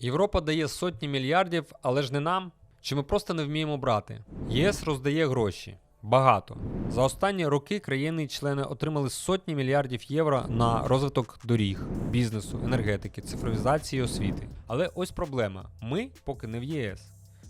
Європа дає сотні мільярдів, але ж не нам. Чи ми просто не вміємо брати? ЄС роздає гроші. Багато. За останні роки країни-члени отримали сотні мільярдів євро на розвиток доріг, бізнесу, енергетики, цифровізації і освіти. Але ось проблема: ми поки не в ЄС.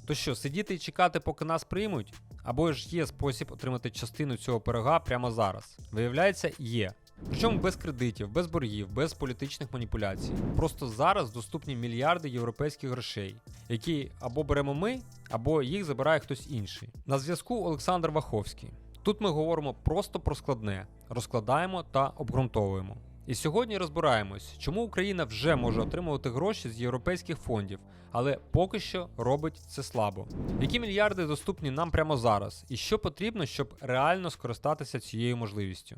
То що, сидіти і чекати, поки нас приймуть? Або ж є спосіб отримати частину цього пирога прямо зараз? Виявляється, є. Причому без кредитів, без боргів, без політичних маніпуляцій. Просто зараз доступні мільярди європейських грошей, які або беремо ми, або їх забирає хтось інший. На зв'язку Олександр Ваховський. Тут ми говоримо просто про складне, розкладаємо та обґрунтовуємо. І сьогодні розбираємось, чому Україна вже може отримувати гроші з європейських фондів, але поки що робить це слабо. Які мільярди доступні нам прямо зараз, і що потрібно, щоб реально скористатися цією можливістю?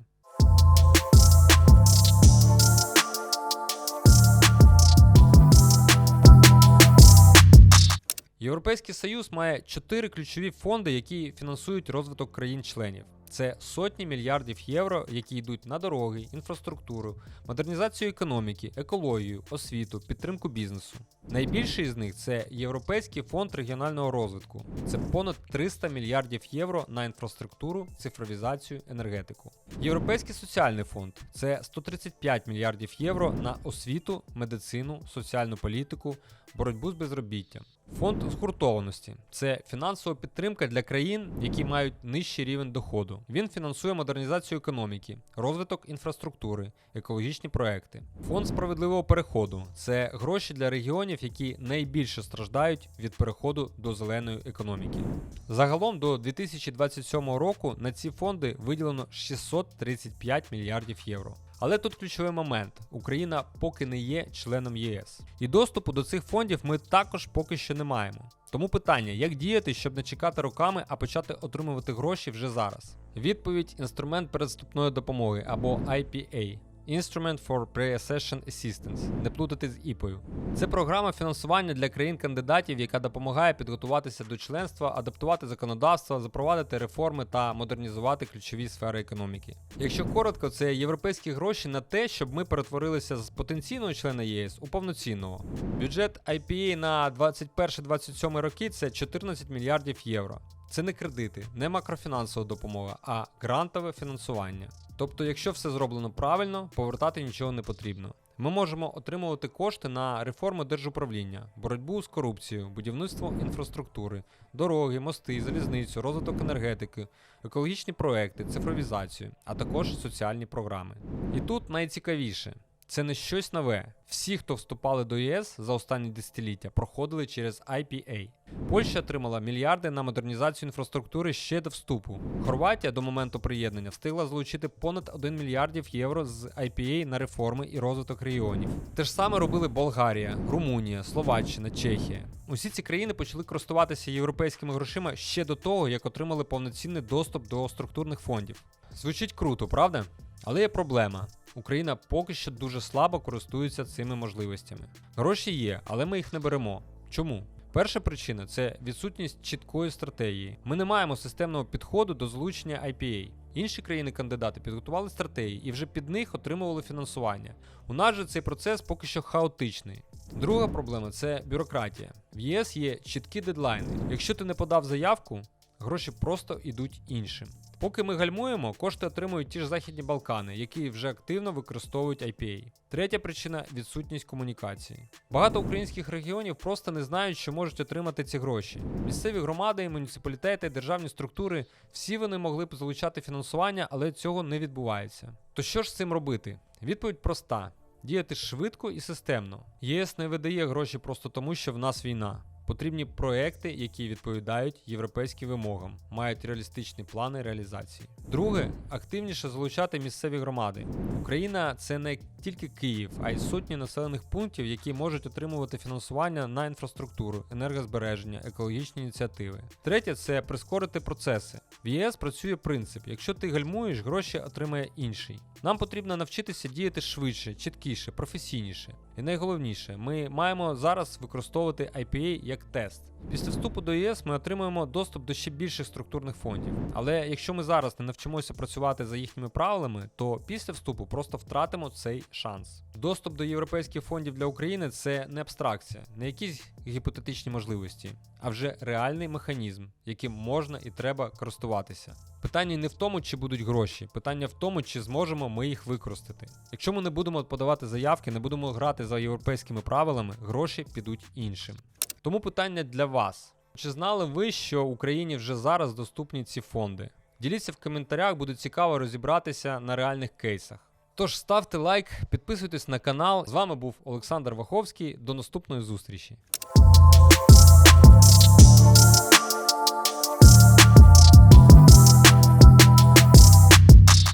Європейський Союз має чотири ключові фонди, які фінансують розвиток країн-членів. Це сотні мільярдів євро, які йдуть на дороги, інфраструктуру, модернізацію економіки, екологію, освіту, підтримку бізнесу. Найбільший з них це Європейський фонд регіонального розвитку. Це понад 300 мільярдів євро на інфраструктуру, цифровізацію, енергетику. Європейський соціальний фонд це 135 мільярдів євро на освіту, медицину, соціальну політику, боротьбу з безробіттям. Фонд згуртованості це фінансова підтримка для країн, які мають нижчий рівень доходу. Він фінансує модернізацію економіки, розвиток інфраструктури, екологічні проекти. Фонд справедливого переходу це гроші для регіонів, які найбільше страждають від переходу до зеленої економіки. Загалом до 2027 року на ці фонди виділено 635 мільярдів євро. Але тут ключовий момент: Україна поки не є членом ЄС. І доступу до цих фондів ми також поки що не маємо. Тому питання, як діяти, щоб не чекати роками, а почати отримувати гроші вже зараз? Відповідь інструмент передступної допомоги або IPA. Instrument for Pre-Accession Assistance, не плутати з ІПою. Це програма фінансування для країн-кандидатів, яка допомагає підготуватися до членства, адаптувати законодавство, запровадити реформи та модернізувати ключові сфери економіки. Якщо коротко, це європейські гроші на те, щоб ми перетворилися з потенційного члена ЄС у повноцінного. Бюджет IPA на 21-27 роки це 14 мільярдів євро. Це не кредити, не макрофінансова допомога, а грантове фінансування. Тобто, якщо все зроблено правильно, повертати нічого не потрібно. Ми можемо отримувати кошти на реформу держуправління, боротьбу з корупцією, будівництво інфраструктури, дороги, мости, залізницю, розвиток енергетики, екологічні проекти, цифровізацію, а також соціальні програми. І тут найцікавіше. Це не щось нове. Всі, хто вступали до ЄС за останні десятиліття, проходили через IPA. Польща отримала мільярди на модернізацію інфраструктури ще до вступу. Хорватія до моменту приєднання встигла залучити понад 1 мільярдів євро з IPA на реформи і розвиток регіонів. Те ж саме робили Болгарія, Румунія, Словаччина, Чехія. Усі ці країни почали користуватися європейськими грошима ще до того, як отримали повноцінний доступ до структурних фондів. Звучить круто, правда? Але є проблема. Україна поки що дуже слабо користується цими можливостями. Гроші є, але ми їх не беремо. Чому? Перша причина це відсутність чіткої стратегії. Ми не маємо системного підходу до залучення IPA. Інші країни-кандидати підготували стратегії і вже під них отримували фінансування. У нас же цей процес поки що хаотичний. Друга проблема це бюрократія. В ЄС є чіткі дедлайни. Якщо ти не подав заявку, гроші просто йдуть іншим. Поки ми гальмуємо, кошти отримують ті ж Західні Балкани, які вже активно використовують IPA. Третя причина відсутність комунікації. Багато українських регіонів просто не знають, що можуть отримати ці гроші. Місцеві громади, муніципалітети, державні структури всі вони могли б залучати фінансування, але цього не відбувається. То що ж з цим робити? Відповідь проста: діяти швидко і системно. ЄС не видає гроші просто тому, що в нас війна. Потрібні проекти, які відповідають європейським вимогам, мають реалістичні плани реалізації. Друге, активніше залучати місцеві громади. Україна це не тільки Київ, а й сотні населених пунктів, які можуть отримувати фінансування на інфраструктуру, енергозбереження, екологічні ініціативи. Третє це прискорити процеси. В ЄС працює принцип: якщо ти гальмуєш, гроші отримає інший. Нам потрібно навчитися діяти швидше, чіткіше, професійніше. І найголовніше, ми маємо зараз використовувати IPA як тест. Після вступу до ЄС ми отримуємо доступ до ще більших структурних фондів. Але якщо ми зараз не навчимося працювати за їхніми правилами, то після вступу просто втратимо цей шанс. Доступ до європейських фондів для України це не абстракція, не якісь гіпотетичні можливості, а вже реальний механізм, яким можна і треба користуватися. Питання не в тому, чи будуть гроші, питання в тому, чи зможемо ми їх використати. Якщо ми не будемо подавати заявки, не будемо грати за європейськими правилами, гроші підуть іншим. Тому питання для вас: чи знали ви, що Україні вже зараз доступні ці фонди? Діліться в коментарях, буде цікаво розібратися на реальних кейсах. Тож ставте лайк, підписуйтесь на канал. З вами був Олександр Ваховський. До наступної зустрічі.